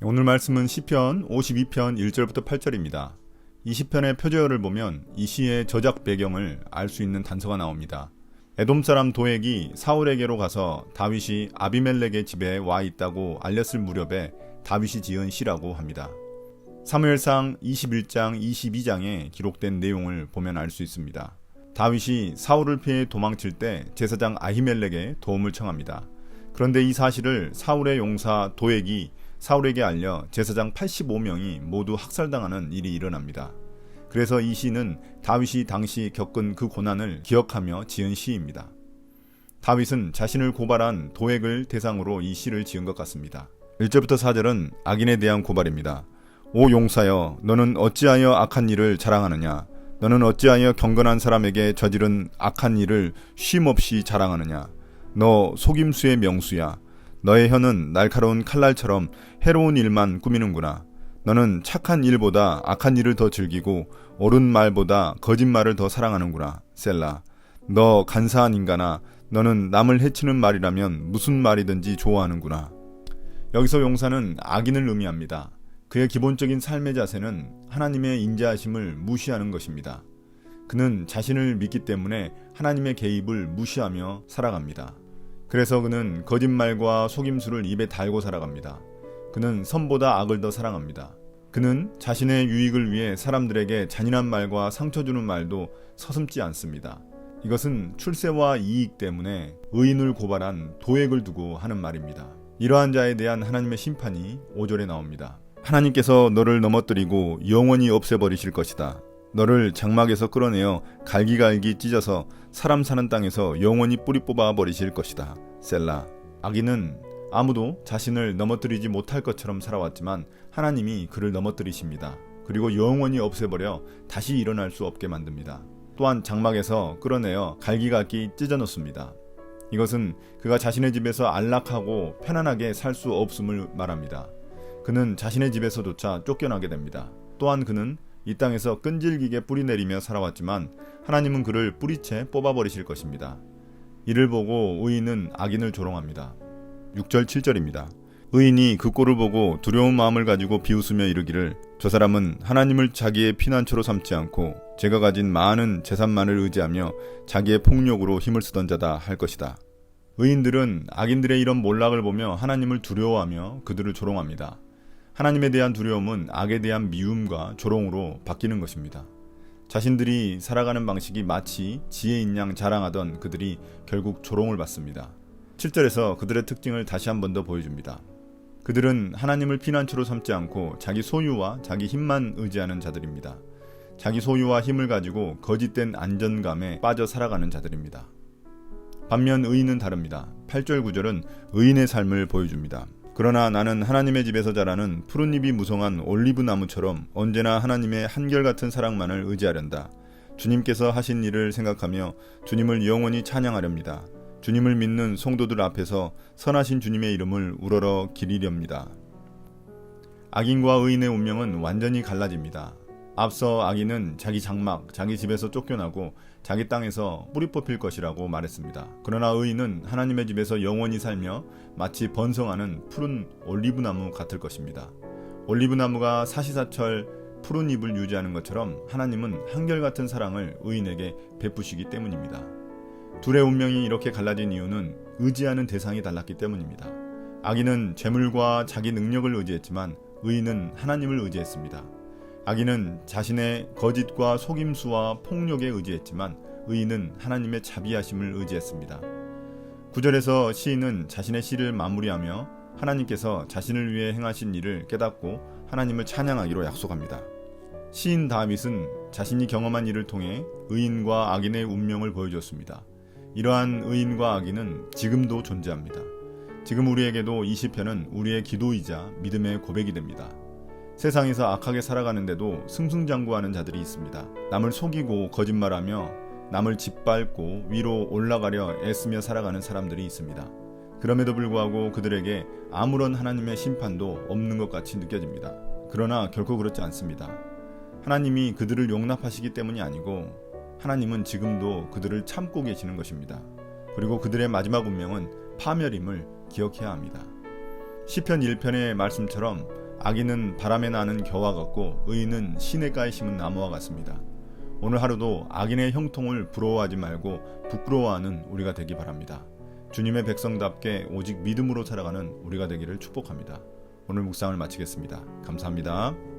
오늘 말씀은 시편 52편 1절부터 8절입니다. 이 시편의 표제어를 보면 이 시의 저작 배경을 알 수 있는 단서가 나옵니다. 에돔 사람 도액이 사울에게로 가서 다윗이 아비멜렉의 집에 와 있다고 알렸을 무렵에 다윗이 지은 시라고 합니다. 사무엘상 21장 22장에 기록된 내용을 보면 알 수 있습니다. 다윗이 사울을 피해 도망칠 때 제사장 아히멜렉의 도움을 청합니다. 그런데 이 사실을 사울의 용사 도액이 사울에게 알려 제사장 85명이 모두 학살당하는 일이 일어납니다. 그래서 이 시는 다윗이 당시 겪은 그 고난을 기억하며 지은 시입니다. 다윗은 자신을 고발한 도액을 대상으로 이 시를 지은 것 같습니다. 1절부터 4절은 악인에 대한 고발입니다. 오 용사여, 너는 어찌하여 악한 일을 자랑하느냐? 너는 어찌하여 경건한 사람에게 저지른 악한 일을 쉼없이 자랑하느냐? 너 속임수의 명수야. 너의 혀는 날카로운 칼날처럼 해로운 일만 꾸미는구나. 너는 착한 일보다 악한 일을 더 즐기고 옳은 말보다 거짓말을 더 사랑하는구나. 셀라. 너 간사한 인간아. 너는 남을 해치는 말이라면 무슨 말이든지 좋아하는구나. 여기서 용사는 악인을 의미합니다. 그의 기본적인 삶의 자세는 하나님의 인자하심을 무시하는 것입니다. 그는 자신을 믿기 때문에 하나님의 개입을 무시하며 살아갑니다. 그래서 그는 거짓말과 속임수를 입에 달고 살아갑니다. 그는 선보다 악을 더 사랑합니다. 그는 자신의 유익을 위해 사람들에게 잔인한 말과 상처 주는 말도 서슴지 않습니다. 이것은 출세와 이익 때문에 의인을 고발한 도액을 두고 하는 말입니다. 이러한 자에 대한 하나님의 심판이 5절에 나옵니다. 하나님께서 너를 넘어뜨리고 영원히 없애버리실 것이다. 너를 장막에서 끌어내어 갈기갈기 찢어서 사람 사는 땅에서 영원히 뿌리 뽑아 버리실 것이다. 셀라. 악인은 아무도 자신을 넘어뜨리지 못할 것처럼 살아왔지만 하나님이 그를 넘어뜨리십니다. 그리고 영원히 없애버려 다시 일어날 수 없게 만듭니다. 또한 장막에서 끌어내어 갈기갈기 찢어 놓습니다. 이것은 그가 자신의 집에서 안락하고 편안하게 살 수 없음을 말합니다. 그는 자신의 집에서조차 쫓겨나게 됩니다. 또한 그는 이 땅에서 끈질기게 뿌리내리며 살아왔지만 하나님은 그를 뿌리채 뽑아버리실 것입니다. 이를 보고 의인은 악인을 조롱합니다. 6절 7절입니다. 의인이 그 꼴을 보고 두려운 마음을 가지고 비웃으며 이르기를 저 사람은 하나님을 자기의 피난처로 삼지 않고 제가 가진 많은 재산만을 의지하며 자기의 폭력으로 힘을 쓰던 자다 할 것이다. 의인들은 악인들의 이런 몰락을 보며 하나님을 두려워하며 그들을 조롱합니다. 하나님에 대한 두려움은 악에 대한 미움과 조롱으로 바뀌는 것입니다. 자신들이 살아가는 방식이 마치 지혜인 양 자랑하던 그들이 결국 조롱을 받습니다. 7절에서 그들의 특징을 다시 한 번 더 보여줍니다. 그들은 하나님을 피난처로 삼지 않고 자기 소유와 자기 힘만 의지하는 자들입니다. 자기 소유와 힘을 가지고 거짓된 안전감에 빠져 살아가는 자들입니다. 반면 의인은 다릅니다. 8절 9절은 의인의 삶을 보여줍니다. 그러나 나는 하나님의 집에서 자라는 푸른잎이 무성한 올리브 나무처럼 언제나 하나님의 한결같은 사랑만을 의지하련다. 주님께서 하신 일을 생각하며 주님을 영원히 찬양하렵니다. 주님을 믿는 성도들 앞에서 선하신 주님의 이름을 우러러 기리렵니다. 악인과 의인의 운명은 완전히 갈라집니다. 앞서 악인은 자기 장막, 자기 집에서 쫓겨나고 자기 땅에서 뿌리 뽑힐 것이라고 말했습니다. 그러나 의인은 하나님의 집에서 영원히 살며 마치 번성하는 푸른 올리브나무 같을 것입니다. 올리브나무가 사시사철 푸른 잎을 유지하는 것처럼 하나님은 한결같은 사랑을 의인에게 베푸시기 때문입니다. 둘의 운명이 이렇게 갈라진 이유는 의지하는 대상이 달랐기 때문입니다. 악인은 재물과 자기 능력을 의지했지만 의인은 하나님을 의지했습니다. 악인은 자신의 거짓과 속임수와 폭력에 의지했지만 의인은 하나님의 자비하심을 의지했습니다. 9절에서 시인은 자신의 시를 마무리하며 하나님께서 자신을 위해 행하신 일을 깨닫고 하나님을 찬양하기로 약속합니다. 시인 다윗은 자신이 경험한 일을 통해 의인과 악인의 운명을 보여줬습니다. 이러한 의인과 악인은 지금도 존재합니다. 지금 우리에게도 이 시편은 우리의 기도이자 믿음의 고백이 됩니다. 세상에서 악하게 살아가는데도 승승장구하는 자들이 있습니다. 남을 속이고 거짓말하며 남을 짓밟고 위로 올라가려 애쓰며 살아가는 사람들이 있습니다. 그럼에도 불구하고 그들에게 아무런 하나님의 심판도 없는 것 같이 느껴집니다. 그러나 결코 그렇지 않습니다. 하나님이 그들을 용납하시기 때문이 아니고 하나님은 지금도 그들을 참고 계시는 것입니다. 그리고 그들의 마지막 운명은 파멸임을 기억해야 합니다. 시편 1편의 말씀처럼 악인은 바람에 나는 겨와 같고 의인은 시냇가에 심은 나무와 같습니다. 오늘 하루도 악인의 형통을 부러워하지 말고 부끄러워하는 우리가 되기 바랍니다. 주님의 백성답게 오직 믿음으로 살아가는 우리가 되기를 축복합니다. 오늘 묵상을 마치겠습니다. 감사합니다.